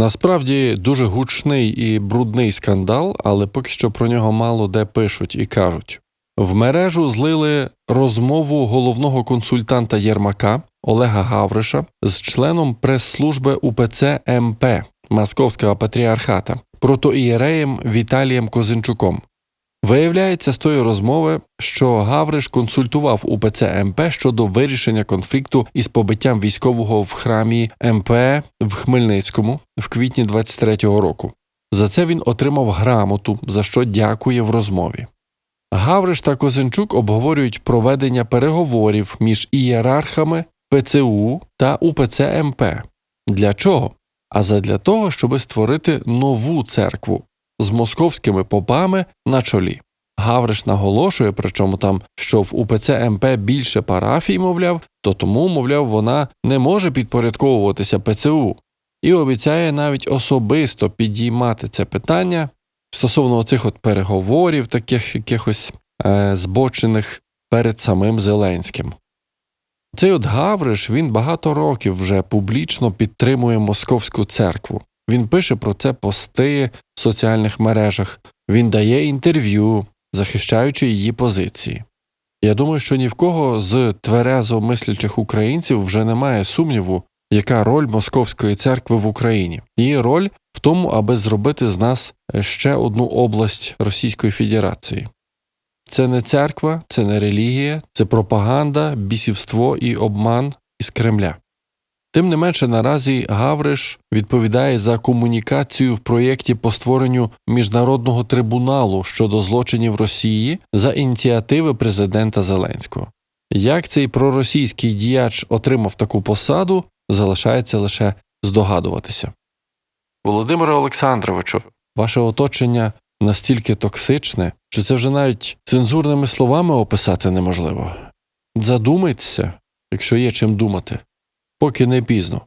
Насправді дуже гучний і брудний скандал, але поки що про нього мало де пишуть і кажуть. В мережу злили розмову головного консультанта Єрмака Олега Гавриша з членом прес-служби УПЦ МП Московського патріархата протоієреєм Віталієм Козинчуком. Виявляється з тої розмови, що Гавриш консультував УПЦ МП щодо вирішення конфлікту із побиттям військового в храмі МП в Хмельницькому в квітні 23-го року. За це він отримав грамоту, за що дякує в розмові. Гавриш та Козинчук обговорюють проведення переговорів між ієрархами ПЦУ та УПЦ МП. Для чого? А задля того, щоб створити нову церкву з московськими попами на чолі. Гавриш наголошує, причому там, що в УПЦ МП більше парафій, мовляв, то тому, мовляв, вона не може підпорядковуватися ПЦУ, і обіцяє навіть особисто підіймати це питання стосовно цих от переговорів, таких якихось е, збочених перед самим Зеленським. Цей от Гавриш він багато років вже публічно підтримує московську церкву. Він пише про це пости в соціальних мережах, він дає інтерв'ю, захищаючи її позиції. Я думаю, що ні в кого з тверезо мислячих українців вже немає сумніву, яка роль московської церкви в Україні. Її роль в тому, аби зробити з нас ще одну область Російської Федерації. Це не церква, це не релігія, це пропаганда, бісівство і обман із Кремля. Тим не менше, наразі Гавриш відповідає за комунікацію в проєкті по створенню міжнародного трибуналу щодо злочинів Росії за ініціативи президента Зеленського. Як цей проросійський діяч отримав таку посаду, залишається лише здогадуватися. Володимире Олександровичу, ваше оточення настільки токсичне, що це вже навіть цензурними словами описати неможливо. Задумайтеся, якщо є чим думати, поки не пізно.